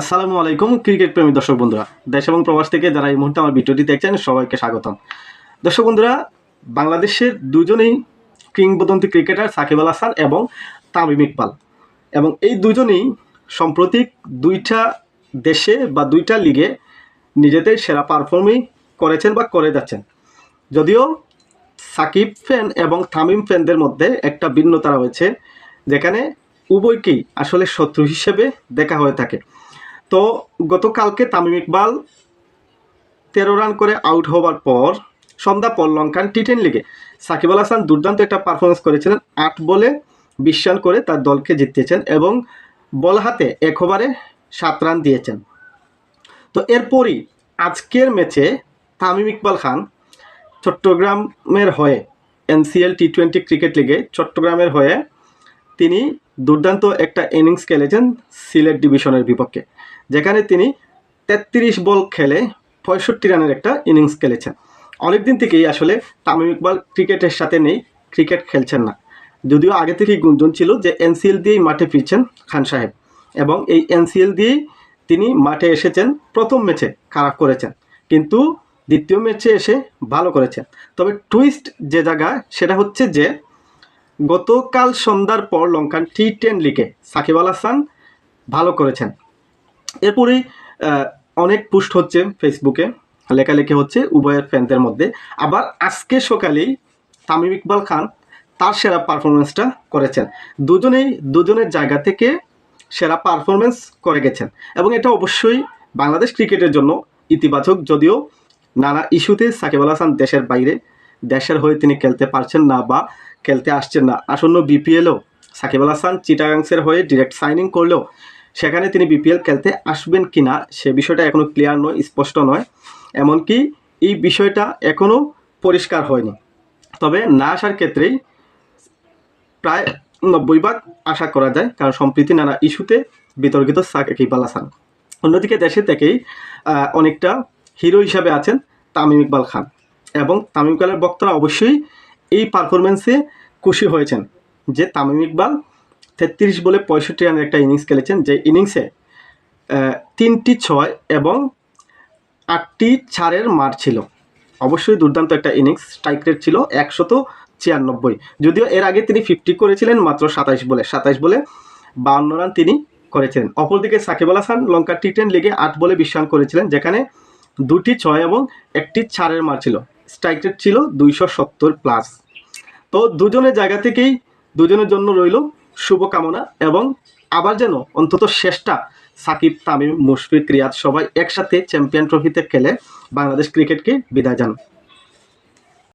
আসসালামু আলাইকুম, ক্রিকেট প্রেমী দর্শক বন্ধুরা। দেশ এবং প্রবাস থেকে যারা এই মুহূর্তে আমার ভিডিওটি দেখছেন, সবাইকে স্বাগতম। দর্শক বন্ধুরা, বাংলাদেশের দুজনেই কিংবদন্তি ক্রিকেটার সাকিব আল হাসান এবং তামিম ইকবাল। এবং এই দুজনেই সাম্প্রতিক দুইটা দেশে বা দুইটা লিগে নিজেদের সেরা পারফর্মই করেছেন বা করে যাচ্ছেন। যদিও সাকিব ফ্যান এবং তামিম ফ্যানদের মধ্যে একটা ভিন্নতা রয়েছে, যেখানে উভয়কেই আসলে শত্রু হিসেবে দেখা হয়ে থাকে। তো গতকালকে তামিম ইকবাল তেরো রান করে আউট হওয়ার পর সন্ধ্যা পর লঙ্কান টি টেন লিগে সাকিব আল হাসান দুর্দান্ত একটা পারফরমেন্স করেছিলেন। আট বলে বিশ রান করে তার দলকে জিতিয়েছেন এবং বল হাতে এক ওভারে সাত রান দিয়েছেন। তো এরপরই আজকের ম্যাচে তামিম ইকবাল খান চট্টগ্রামের হয়ে এনসিএল টি টোয়েন্টি ক্রিকেট লিগে চট্টগ্রামের হয়ে তিনি দুর্দান্ত একটা ইনিংস খেলেছেন সিলেট ডিভিশনের বিপক্ষে, যেখানে তিনি তেত্রিশ বল খেলে পঁয়ষট্টি রানের একটা ইনিংস খেলেছেন। অনেকদিন থেকেই আসলে তামিম ইকবাল ক্রিকেটের সাথে নেই, ক্রিকেট খেলছেন না। যদিও আগে থেকেই গুঞ্জন ছিল যে এনসিএল দিয়েই মাঠে ফিরছেন খান সাহেব এবং এই এনসিএল দিয়েই তিনি মাঠে এসেছেন, প্রথম ম্যাচে খারাপ করেছেন, কিন্তু দ্বিতীয় ম্যাচে এসে ভালো করেছেন। তবে টুইস্ট যে জায়গা, সেটা হচ্ছে যে গতকাল সন্ধ্যার পর লঙ্কান টি টেন লিগে সাকিব আল হাসান ভালো করেছেন। এরপরেই অনেক পুষ্ট হচ্ছে ফেসবুকে লেখালেখি হচ্ছে উভয়ের ফ্যানদের মধ্যে। আবার আজকে সকালেই তামিম ইকবাল খান তার সেরা পারফরমেন্সটা করেছেন। দুজনেই, দুজনের জায়গা থেকে সেরা পারফরমেন্স করে গেছেন। এবং এটা অবশ্যই বাংলাদেশ ক্রিকেটের জন্য ইতিবাচক, যদিও নানা ইস্যুতে সাকিব আল হাসান দেশের বাইরে, দেশের হয়ে তিনি খেলতে পারছেন না বা খেলতে আসছেন না। আসন্ন বিপিএলও সাকিব আল হাসান চিটাগাংসের হয়ে ডিরেক্ট সাইনিং করলেও সেখানে তিনি বিপিএল খেলতে আসবেন কি না সে বিষয়টা এখনও ক্লিয়ার নয়, স্পষ্ট নয়। এমনকি এই বিষয়টা এখনও পরিষ্কার হয়নি। তবে না আসার ক্ষেত্রেই প্রায় নব্বই ভাগ আশা করা যায়, কারণ সম্প্রীতি নানা ইস্যুতে বিতর্কিত সাকিব আল হাসান। অন্যদিকে দেশে থেকেই অনেকটা হিরো হিসাবে আছেন তামিম ইকবাল খান। এবং তামিম ইকবালের বক্তারা অবশ্যই এই পারফরমেন্সে খুশি হয়েছেন যে তামিম ইকবাল তেত্রিশ বলে পঁয়ষট্টি রানের একটা ইনিংস খেলেছেন, যে ইনিংসে তিনটি ছয় এবং আটটি চারের মার ছিল। অবশ্যই দুর্দান্ত একটা ইনিংস স্ট্রাইক রেট ছিল একশত ছিয়ানব্বই। যদিও এর আগে তিনি ফিফটি করেছিলেন মাত্র সাতাইশ বলে সাতাইশ বলে বাউন্ন রান তিনি করেছিলেন। অপরদিকে সাকিব আল হাসান লঙ্কা টি টেন লিগে আট বলে বিশ রান করেছিলেন, যেখানে দুটি ছয় এবং একটি চারের মার ছিল। স্ট্রাইক রেট ছিল দুইশো সত্তর প্লাস তো দুজনের জায়গা থেকেই দুজনের জন্য রইল শুভকামনা এবং আবার যেন অন্তত শেষটা সাকিব, তামিম, মুশফিক, রিয়াদ সবাই একসাথে চ্যাম্পিয়ন ট্রফিতে খেলে বাংলাদেশ ক্রিকেটকে বিদায় জানান।